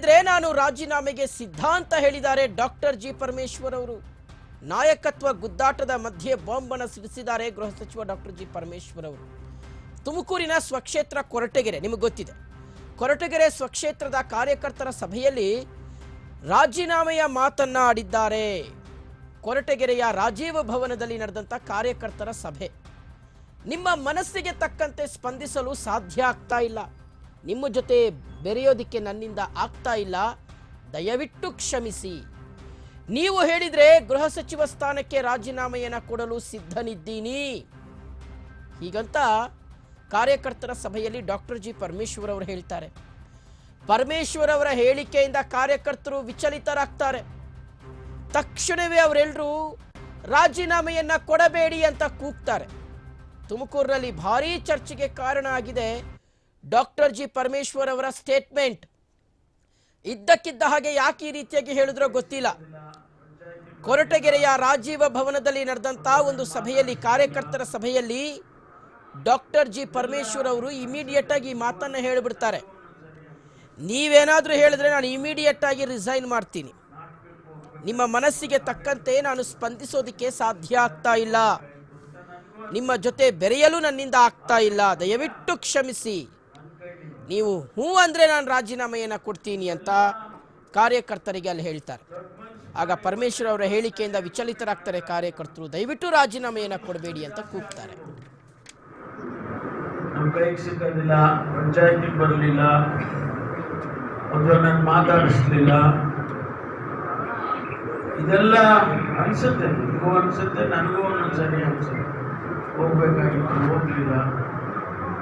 ಹೇಳಿದ್ರೆ ನಾನು ರಾಜೀನಾಮೆಗೆ ಸಿದ್ಧ ಅಂತ ಹೇಳಿದ್ದಾರೆ ಡಾಕ್ಟರ್ ಜಿ ಪರಮೇಶ್ವರ್ ಅವರು. ನಾಯಕತ್ವ ಗುದ್ದಾಟದ ಮಧ್ಯೆ ಬಾಂಬನ್ನು ಸಿಡಿಸಿದ್ದಾರೆ ಗೃಹ ಸಚಿವ ಡಾಕ್ಟರ್ ಜಿ ಪರಮೇಶ್ವರ್ ಅವರು. ತುಮಕೂರಿನ ಸ್ವಕ್ಷೇತ್ರ ಕೊರಟಗೆರೆ, ನಿಮಗೆ ಗೊತ್ತಿದೆ. ಕೊರಟಗೆರೆ ಸ್ವಕ್ಷೇತ್ರದ ಕಾರ್ಯಕರ್ತರ ಸಭೆಯಲ್ಲಿ ರಾಜೀನಾಮೆಯ ಮಾತನ್ನ ಆಡಿದ್ದಾರೆ ಕೊರಟಗೆರೆಯ ರಾಜೀವ ಭವನದಲ್ಲಿ ನಡೆದಂಥ ಕಾರ್ಯಕರ್ತರ ಸಭೆ. ನಿಮ್ಮ ಮನಸ್ಸಿಗೆ ತಕ್ಕಂತೆ ಸ್ಪಂದಿಸಲು ಸಾಧ್ಯ ಆಗ್ತಾ ಇಲ್ಲ. ನಿಮ್ಮ ಜೊತೆ ಬೆರೆಯೋದಿಕ್ಕೆ ನನ್ನಿಂದ ಆಗ್ತಾ ಇಲ್ಲ. ದಯವಿಟ್ಟು ಕ್ಷಮಿಸಿ. ನೀವು ಹೇಳಿದ್ರೆ ಗೃಹ ಸಚಿವ ಸ್ಥಾನಕ್ಕೆ ರಾಜೀನಾಮೆಯನ್ನು ಕೊಡಲು ಸಿದ್ಧನಿದ್ದೀನಿ. ಹೀಗಂತ ಕಾರ್ಯಕರ್ತರ ಸಭೆಯಲ್ಲಿ ಡಾಕ್ಟರ್ ಜಿ ಪರಮೇಶ್ವರ್ ಅವರು ಹೇಳ್ತಾರೆ. ಪರಮೇಶ್ವರ್ ಅವರ ಹೇಳಿಕೆಯಿಂದ ಕಾರ್ಯಕರ್ತರು ವಿಚಲಿತರಾಗ್ತಾರೆ. ತಕ್ಷಣವೇ ಅವರೆಲ್ಲರೂ ರಾಜೀನಾಮೆಯನ್ನು ಕೊಡಬೇಡಿ ಅಂತ ಕೂಗ್ತಾರೆ. ತುಮಕೂರಿನಲ್ಲಿ ಭಾರೀ ಚರ್ಚೆಗೆ ಕಾರಣ ಆಗಿದೆ. ಡಾಕ್ಟರ್ ಜಿ ಪರಮೇಶ್ವರ್ ಅವರ ಸ್ಟೇಟ್ಮೆಂಟ್. ಇದ್ದಕ್ಕಿದ್ದ ಹಾಗೆ ಯಾಕೆ ಈ ರೀತಿಯಾಗಿ ಹೇಳಿದ್ರೋ ಗೊತ್ತಿಲ್ಲ. ಕೊರಟಗೆರೆಯ ರಾಜೀವ ಭವನದಲ್ಲಿ ನಡೆದಂತ ಒಂದು ಸಭೆಯಲ್ಲಿ, ಕಾರ್ಯಕರ್ತರ ಸಭೆಯಲ್ಲಿ ಡಾಕ್ಟರ್ ಜಿ ಪರಮೇಶ್ವರ್ ಅವರು ಇಮಿಡಿಯೇಟ್ ಆಗಿ ಈ ಮಾತನ್ನ ಹೇಳಿಬಿಡ್ತಾರೆ. ನೀವೇನಾದರೂ ಹೇಳಿದ್ರೆ ನಾನು ಇಮಿಡಿಯೇಟ್ ಆಗಿ ರಿಸೈನ್ ಮಾಡ್ತೀನಿ. ನಿಮ್ಮ ಮನಸ್ಸಿಗೆ ತಕ್ಕಂತೆ ನಾನು ಸ್ಪಂದಿಸೋದಕ್ಕೆ ಸಾಧ್ಯ ಆಗ್ತಾ ಇಲ್ಲ. ನಿಮ್ಮ ಜೊತೆ ಬೆರೆಯಲು ನನ್ನಿಂದ ಆಗ್ತಾ ಇಲ್ಲ. ದಯವಿಟ್ಟು ಕ್ಷಮಿಸಿ. ನೀವು ಹ್ಞೂ ಅಂದರೆ ನಾನು ರಾಜೀನಾಮೆಯನ್ನು ಕೊಡ್ತೀನಿ ಅಂತ ಕಾರ್ಯಕರ್ತರಿಗೆ ಅಲ್ಲಿ ಹೇಳ್ತಾರೆ. ಆಗ ಪರಮೇಶ್ವರ್ ಅವರ ಹೇಳಿಕೆಯಿಂದ ವಿಚಲಿತರಾಗ್ತಾರೆ ಕಾರ್ಯಕರ್ತರು, ದಯವಿಟ್ಟು ರಾಜೀನಾಮೆಯನ್ನು ಕೊಡಬೇಡಿ ಅಂತ ಕೂಗ್ತಾರೆ. ಪಂಚಾಯತಿಗೆ ಬರಲಿಲ್ಲ ಅಥವಾ ಮಾತಾಡಿಸ್ಲಿಲ್ಲ. ಇದೆಲ್ಲ ಅನ್ಸುತ್ತೆ, ನಿಮಗೂ ಅನ್ಸುತ್ತೆ, ನನಗೂ ಒಂದೊಂದ್ಸರಿ ಅನ್ಸುತ್ತೆ. ಹೋಗ್ಬೇಕಾಗಿತ್ತು, ಹೋಗ್ಲಿಲ್ಲ.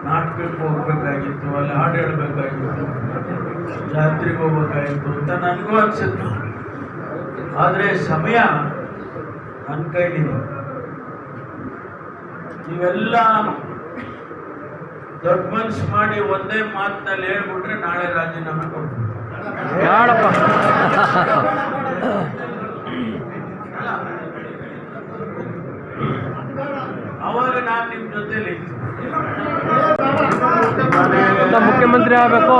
ನಾಟಕಕ್ಕೆ ಹೋಗ್ಬೇಕಾಗಿತ್ತು ಅಲ್ಲಿ ಹಾಡು ಹೇಳಬೇಕಾಗಿತ್ತು ಜಾತ್ರೆಗೆ ಹೋಗ್ಬೇಕಾಗಿತ್ತು ಅಂತ ನನಗೂ ಅನ್ಸುತ್ತೆ. ಆದರೆ ಸಮಯ ನನ್ನ ಕೈಲಿದೆ ಇವೆಲ್ಲ ದೊಡ್ಡ ಮನ್ಸು ಮಾಡಿ ಒಂದೇ ಮಾತಿನಲ್ಲಿ ಹೇಳ್ಬಿಟ್ರೆ ನಾಳೆ ರಾಜೀನಾಮೆ ಕೊಡ್ತೀನಿ. ಅವಾಗ ನಾನು ನಿಮ್ಮ ಜೊತೆಲಿ ಮುಖ್ಯಮಂತ್ರಿ ಆಗಬೇಕು.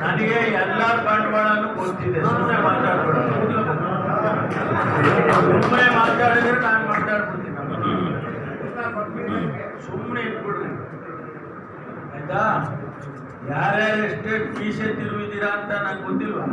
ನನಗೆ ಎಲ್ಲ ಬಂಡವಾಳನು ಗೊತ್ತಿದೆ. ಸುಮ್ಮನೆ ಮಾತಾಡ್ಬೇಡ ಮಾತಾಡಿದ್ರೆ ನಾನು ಮಾತಾಡ್ಬಿಡ್ತೀನಿ ಸುಮ್ಮನೆ ಇಟ್ಬಿಡ್ರಿ. ಆಯ್ತಾ? ಯಾರ್ಯಾರು ಎಷ್ಟೇ ಫೀಸ್ ತಿರುವಿದ್ದೀರಾ ಅಂತ ನಂಗೆ ಗೊತ್ತಿಲ್ವಾ?